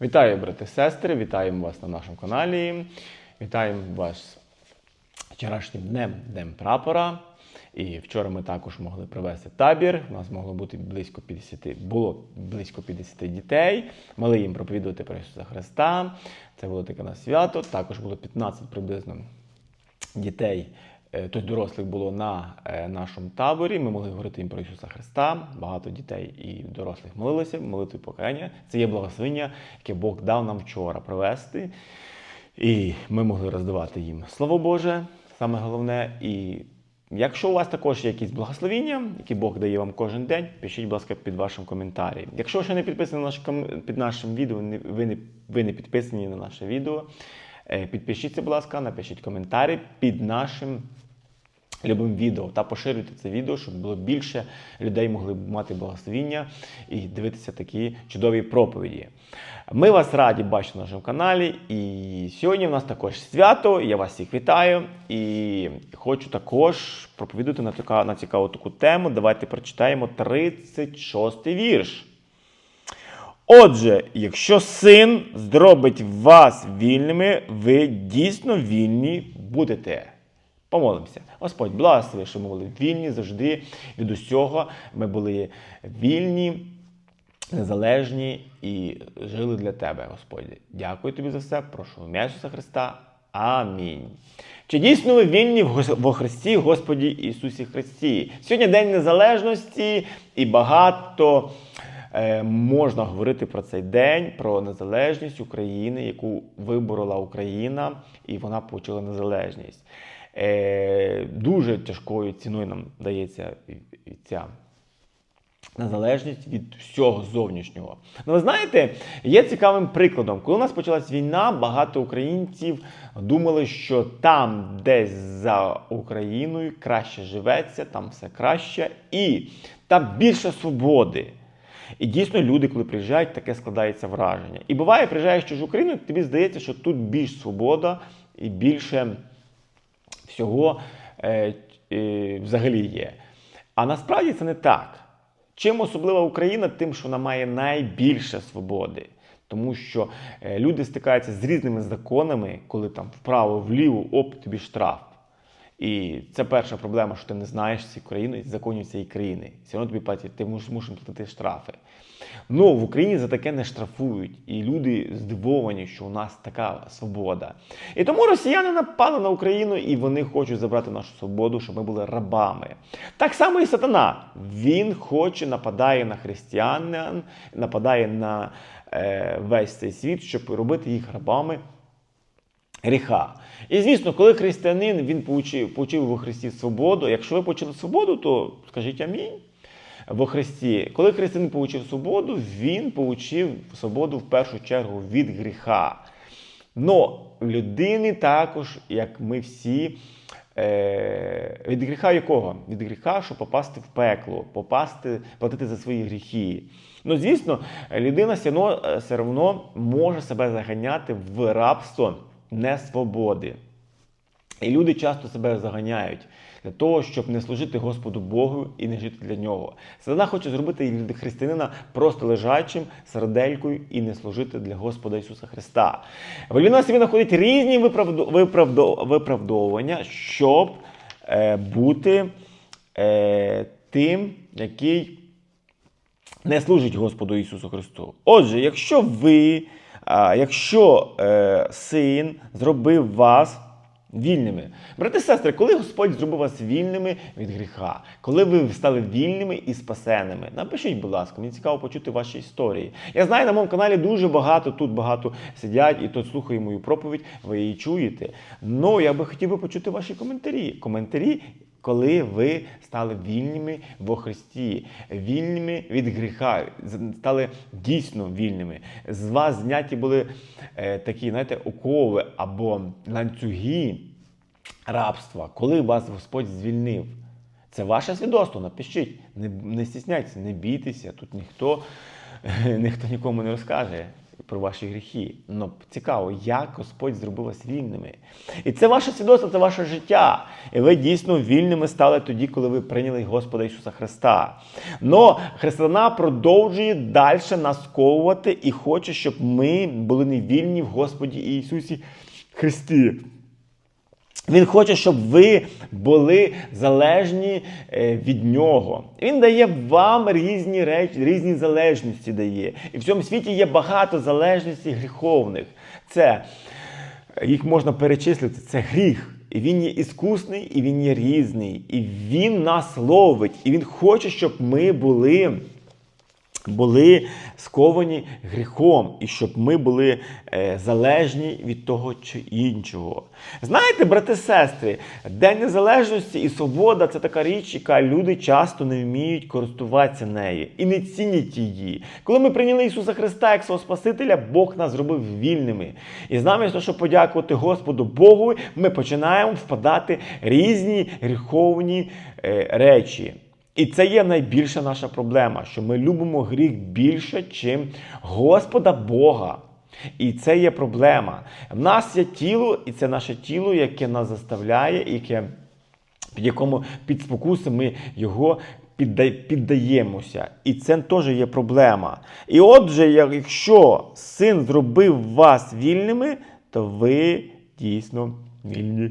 Вітаю, брати сестри! Вітаємо вас на нашому каналі. Вітаємо вас вчорашнім днем, Днем прапора. І вчора ми також могли провести табір. У нас могло бути близько 50, було близько 50 дітей. Мали їм проповідувати про Ісуса Христа. Це було таке на свято. Також було 15 приблизно дітей, е, тобто дорослих було на е, нашому таборі. Ми могли говорити їм про Ісуса Христа. Багато дітей і дорослих молилися, молитви покаяння. Це є благословення, яке Бог дав нам вчора провести. І ми могли роздавати їм Слово Боже, саме головне. І якщо у вас також є якісь благословіння, які Бог дає вам кожен день, пишіть, будь ласка, під вашим коментарем. Якщо ще не підписані на наш під нашим відео, ви не, ви не підписані на наше відео, е, підпишіться, будь ласка, напишіть коментарі під нашим любим відео та поширюйте це відео, щоб було більше людей могли б мати благословіння і дивитися такі чудові проповіді. Ми вас раді бачити на нашому каналі. І сьогодні в нас також свято. Я вас всіх вітаю. І хочу також проповідати на, така, на цікаву таку тему. Давайте прочитаємо 36 вірш. Отже, якщо син зробить вас вільними, ви дійсно вільні будете. Помолимося. Господь, благослови, що ми були вільні завжди від усього. Ми були вільні, незалежні і жили для Тебе, Господь. Дякую тобі за все. Прошу в Ісуса Христа. Амінь. Чи дійсно ви вільні во Христі, Господі Ісусі Христі? Сьогодні День Незалежності і багато е, можна говорити про цей день, про незалежність України, яку виборола Україна, і вона отримала незалежність. Е, дуже тяжкою ціною нам дається ця незалежність від всього зовнішнього. Ну, ви знаєте, є цікавим прикладом. Коли у нас почалась війна, багато українців думали, що там, десь за Україною, краще живеться, там все краще, і там більше свободи. І дійсно люди, коли приїжджають, таке складається враження. І буває, приїжджаєш в чужу країну, тобі здається, що тут більш свобода і більше всього е, е, взагалі є. А насправді це не так. Чим особлива Україна, тим, що вона має найбільше свободи. Тому що е, люди стикаються з різними законами, коли там вправо, вліво, оп, тобі штраф. І це перша проблема, що ти не знаєш цієї країни, законів цієї країни. Все одно тобі платять, ти мусиш платити штрафи. Ну, в Україні за таке не штрафують. І люди здивовані, що у нас така свобода. І тому росіяни напали на Україну і вони хочуть забрати нашу свободу, щоб ми були рабами. Так само і сатана. Він хоче, нападає на християн, нападає на е, весь цей світ, щоб робити їх рабами гріха. І звісно, коли християнин він получив, получив во Христі свободу, якщо ви почали свободу, то скажіть амінь. Во Христі, коли християнин получив свободу, він получив свободу в першу чергу від гріха. Но людини також, як ми всі, е, від гріха якого? Від гріха, щоб попасти в пекло, попасти, платити за свої гріхи. Ну, звісно, людина все одно, е, все одно може себе заганяти в рабство несвободи. І люди часто себе заганяють для того, щоб не служити Господу Богу і не жити для нього. Сатана хоче зробити християнина просто лежачим, серделькою і не служити для Господа Ісуса Христа. В людина собі знаходить різні виправдовування, щоб е, бути е, тим, який не служить Господу Ісусу Христу. Отже, якщо ви, якщо е, син зробив вас вільними, брати і сестри, коли Господь зробив вас вільними від гріха, коли ви стали вільними і спасеними, напишіть, будь ласка, мені цікаво почути ваші історії. Я знаю, на моєму каналі дуже багато тут багато сидять і тут слухає мою проповідь, ви її чуєте. Ну я би хотів би почути ваші коментарі. Коментарі коли ви стали вільними во Христі, вільними від гріха, стали дійсно вільними. З вас зняті були е, такі, знаєте, окови або ланцюги рабства, коли вас Господь звільнив. Це ваше свідоцтво, напишіть, не, не стісняйтеся, не бійтеся, тут ніхто, ніхто нікому не розкаже. Про ваші гріхи. Ну, цікаво, як Господь зробив вас вільними. І це ваше свідоцтво, це ваше життя. І ви дійсно вільними стали тоді, коли ви прийняли Господа Ісуса Христа. Но Христина продовжує далі нас сковувати і хоче, щоб ми були невільні в Господі Ісусі Христі. Він хоче, щоб ви були залежні е, від нього. Він дає вам різні речі, різні залежності дає. І в цьому світі є багато залежностей гріховних. Це їх можна перечислити. Це гріх. І він є іскусний, і він є різний. І він нас ловить. І він хоче, щоб ми були були сковані гріхом, і щоб ми були е, залежні від того чи іншого. Знаєте, брати сестри, День Незалежності і свобода це така річ, яка люди часто не вміють користуватися нею і не цінять її. Коли ми прийняли Ісуса Христа як свого Спасителя, Бог нас зробив вільними. І замість того, щоб подякувати Господу Богу, ми починаємо впадати різні гріховні е, речі. І це є найбільша наша проблема, що ми любимо гріх більше, чим Господа Бога. І це є проблема. В нас є тіло, і це наше тіло, яке нас заставляє, яке, під якому під спокуси ми його піддаємося. І це теж є проблема. І отже, якщо син зробив вас вільними, то ви дійсно вільні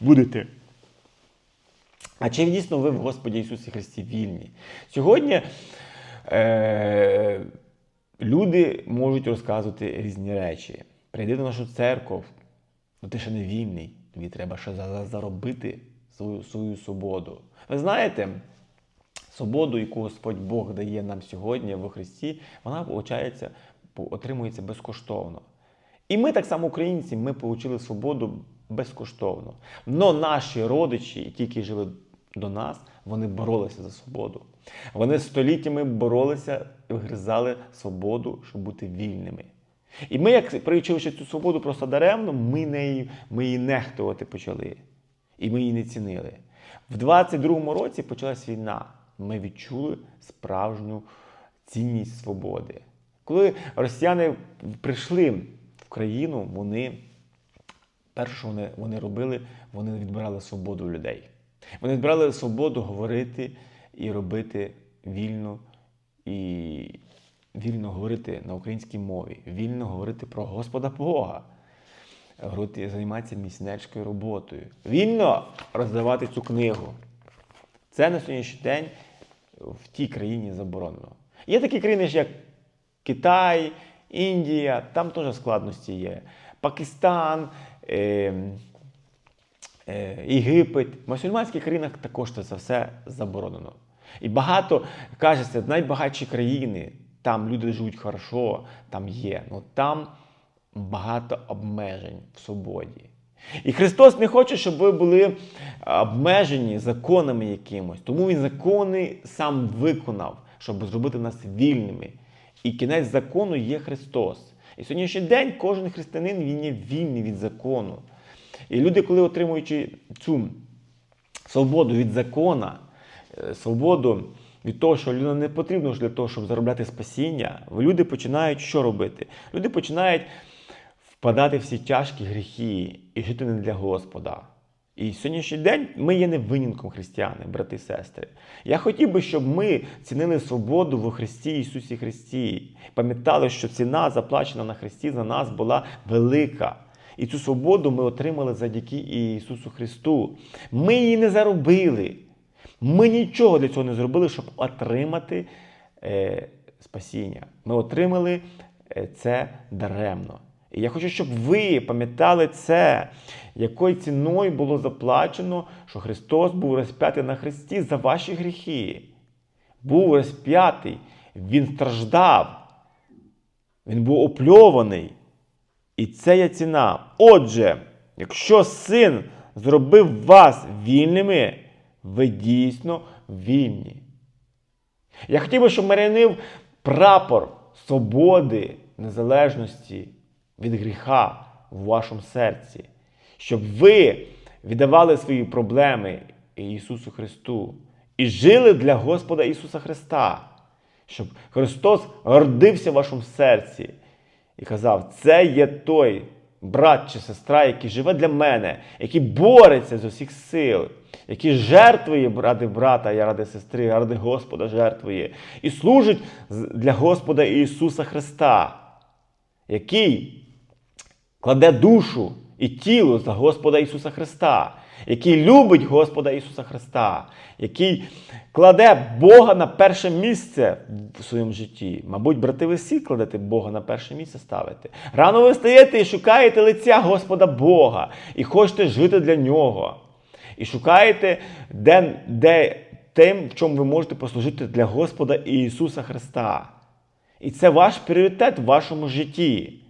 будете. А чи дійсно ви в Господі Ісусі Христі вільні? Сьогодні е, люди можуть розказувати різні речі. Прийди до нашу церкву, ну ти ще не вільний, тобі треба ще за- за- заробити свою, свою свободу. Ви знаєте, свободу, яку Господь Бог дає нам сьогодні в Христі, вона виходить, отримується безкоштовно. І ми, так само, українці, ми отримали свободу безкоштовно. Но наші родичі, які жили до нас, вони боролися за свободу. Вони століттями боролися і вигризали свободу, щоб бути вільними. І ми, як приючивши цю свободу просто даремно, ми, неї, ми її нехтувати почали. І ми її не цінили. В 22-му році почалась війна. Ми відчули справжню цінність свободи. Коли росіяни прийшли в країну, вони вони, вони робили, вони відбирали свободу людей. Вони відбирали свободу говорити і робити вільно і вільно говорити на українській мові, вільно говорити про Господа Бога, говорити, займатися місіонерською роботою, вільно роздавати цю книгу. Це на сьогоднішній день в тій країні заборонено. Є такі країни, як Китай, Індія, там теж складності є. Пакистан, е, е, Єгипет. В мусульманських країнах також це все заборонено. І багато кажеться, найбагатші країни, там люди живуть хорошо, там є. Ну там багато обмежень в свободі. І Христос не хоче, щоб ви були обмежені законами якимось. Тому Він закони сам виконав, щоб зробити нас вільними. І кінець закону є Христос. І сьогоднішній день кожен християнин він є вільний від закону. І люди, коли отримуючи цю свободу від закона, е, свободу від того, що людина не потрібно для того, щоб заробляти спасіння, люди починають що робити? Люди починають впадати в всі тяжкі гріхи і жити не для Господа. І сьогоднішній день ми є не винятком християни, брати і сестри. Я хотів би, щоб ми цінили свободу в Христі Ісусі Христі. Пам'ятали, що ціна, заплачена на Христі, за нас була велика. І цю свободу ми отримали завдяки Ісусу Христу. Ми її не заробили. Ми нічого для цього не зробили, щоб отримати е, спасіння. Ми отримали е, це даремно. І я хочу, щоб ви пам'ятали це, якою ціною було заплачено, що Христос був розп'ятий на Христі за ваші гріхи. Був розп'ятий, Він страждав, Він був опльований. І це є ціна. Отже, якщо син зробив вас вільними, ви дійсно вільні. Я хотів би, щоб марянив прапор свободи, незалежності від гріха в вашому серці, щоб ви віддавали свої проблеми Ісусу Христу і жили для Господа Ісуса Христа, щоб Христос гордився в вашому серці, і казав: це є той брат чи сестра, який живе для мене, який бореться з усіх сил, який жертвує ради брата, я ради сестри, ради Господа жертвує, і служить для Господа Ісуса Христа, який кладе душу і тіло за Господа Ісуса Христа, який любить Господа Ісуса Христа, який кладе Бога на перше місце в своєму житті. Мабуть, брати, ви всі кладете Бога на перше місце ставите. Рано ви встаєте і шукаєте лиця Господа Бога, і хочете жити для Нього. І шукаєте, де, де тим, в чому ви можете послужити для Господа Ісуса Христа. І це ваш пріоритет в вашому житті.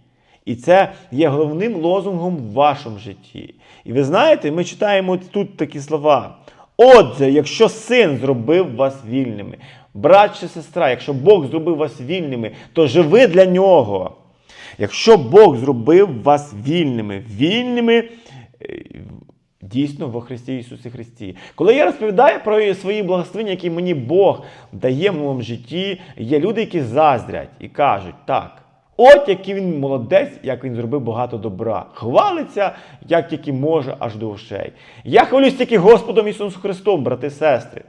І це є головним лозунгом в вашому житті. І ви знаєте, ми читаємо тут такі слова. Отже, якщо син зробив вас вільними, брат чи сестра, якщо Бог зробив вас вільними, то живи для нього. Якщо Бог зробив вас вільними, вільними е, дійсно во Христі Ісусі Христі. Коли я розповідаю про свої благословення, які мені Бог дає в моєму житті, є люди, які заздрять і кажуть, так. От який він молодець, як він зробив багато добра. Хвалиться, як тільки може, аж до ушей. Я хвалюсь тільки Господом Ісусом Христом, брати і сестри.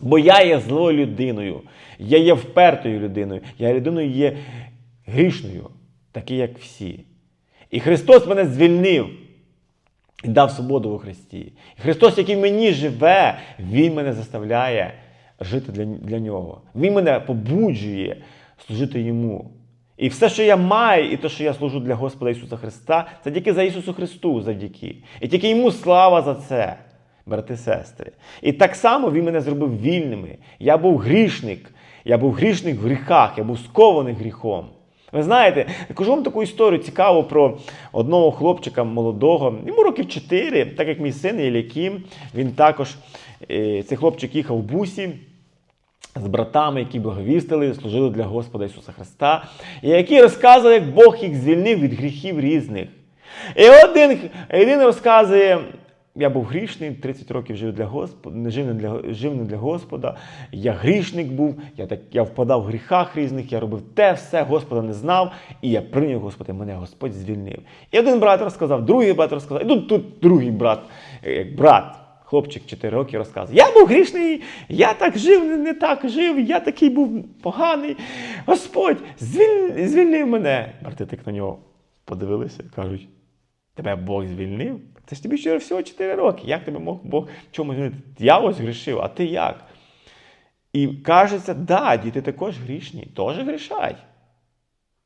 Бо я є злою людиною, я є впертою людиною, я людиною є грішною, такий, як всі. І Христос мене звільнив і дав свободу у Христі. І Христос, який мені живе, Він мене заставляє жити для, для нього. Він мене побуджує служити йому. І все, що я маю, і те, що я служу для Господа Ісуса Христа, це тільки за Ісусу Христу завдяки. І тільки йому слава за це, брати сестри. І так само Він мене зробив вільними. Я був грішник. Я був грішник в гріхах, я був скований гріхом. Ви знаєте, кажу вам таку історію цікаву про одного хлопчика молодого, йому років 4, так як мій син Єляким, він також, е, цей хлопчик їхав в бусі з братами, які благовістили, служили для Господа Ісуса Христа, і які розказували, як Бог їх звільнив від гріхів різних. І один, один розказує. Я був грішний, 30 років жив для Господа, жив не для, жив не для Господа. Я грішник був, я, так, я впадав в гріхах різних, я робив те все, Господа не знав, і я прийняв Господа, мене Господь звільнив. І один брат розказав, другий брат розказав, і тут, тут другий брат, як брат, хлопчик 4 роки розказує. Я був грішний, я так жив, не, так жив, я такий був поганий. Господь звіль, звільнив мене. Брати так на нього подивилися, кажуть. Тебе Бог звільнив? Це ж тобі ще всього 4 роки. Як тебе мог Бог чому звільнити? Я ось грішив, а ти як? І кажеться, да, діти також грішні, теж грішать.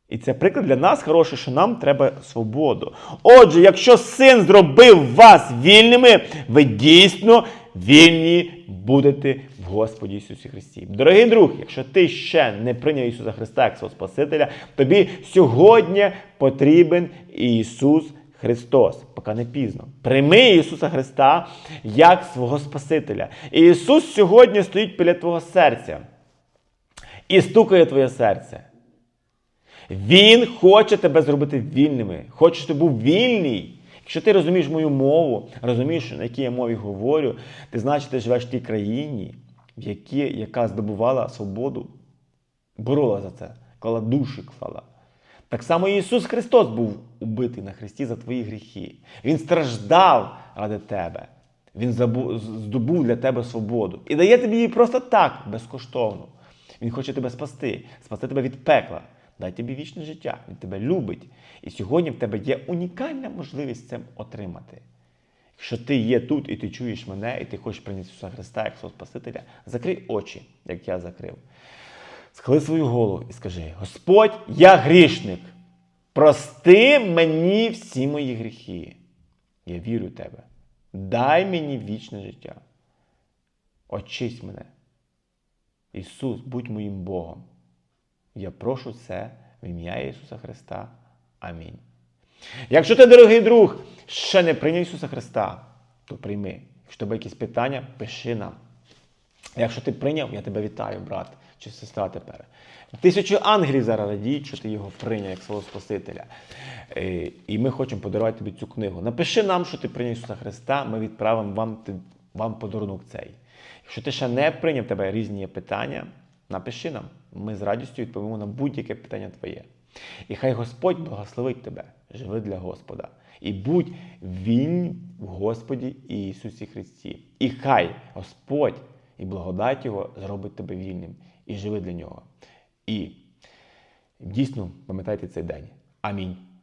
І це приклад для нас хороший, що нам треба свободу. Отже, якщо син зробив вас вільними, ви дійсно вільні будете в Господі Ісусі Христі. Дорогий друг, якщо ти ще не прийняв Ісуса Христа як свого Спасителя, тобі сьогодні потрібен Ісус Христос, поки не пізно. Прийми Ісуса Христа як свого Спасителя. І Ісус сьогодні стоїть біля твого серця і стукає твоє серце. Він хоче тебе зробити вільними. Хоче, щоб ти був вільний. Якщо ти розумієш мою мову, розумієш, на якій я мові говорю, ти значить, ти живеш в тій країні, в якій, яка здобувала свободу, борола за це, клала душі клала. Так само Ісус Христос був убитий на Христі за твої гріхи. Він страждав ради тебе. Він здобув для тебе свободу. І дає тобі її просто так, безкоштовно. Він хоче тебе спасти, спасти тебе від пекла. Дай тобі вічне життя. Він тебе любить. І сьогодні в тебе є унікальна можливість цим отримати. Якщо ти є тут і ти чуєш мене, і ти хочеш прийняти Ісуса Христа як свого Спасителя, закрий очі, як я закрив. Схили свою голову і скажи: Господь, я грішник. Прости мені всі мої гріхи. Я вірю в тебе. Дай мені вічне життя. Очисть мене. Ісус, будь моїм Богом. Я прошу це в ім'я Ісуса Христа. Амінь. Якщо ти, дорогий друг, ще не прийняв Ісуса Христа, то прийми. Якщо тебе якісь питання, пиши нам. Якщо ти прийняв, я тебе вітаю, брат чи сестра тепер. Тисячу ангелів зараз радіють, що ти його прийняв як свого Спасителя. Е, І ми хочемо подарувати тобі цю книгу. Напиши нам, що ти прийняв Ісуса Христа, ми відправимо вам, вам подарунок цей. Якщо ти ще не прийняв тебе різні питання, напиши нам. Ми з радістю відповімо на будь-яке питання твоє. І хай Господь благословить тебе, живи для Господа. І будь вільним в Господі Ісусі Христі. І хай Господь і благодать Його зробить тебе вільним і живи для Нього. І дійсно пам'ятайте цей день. Амінь.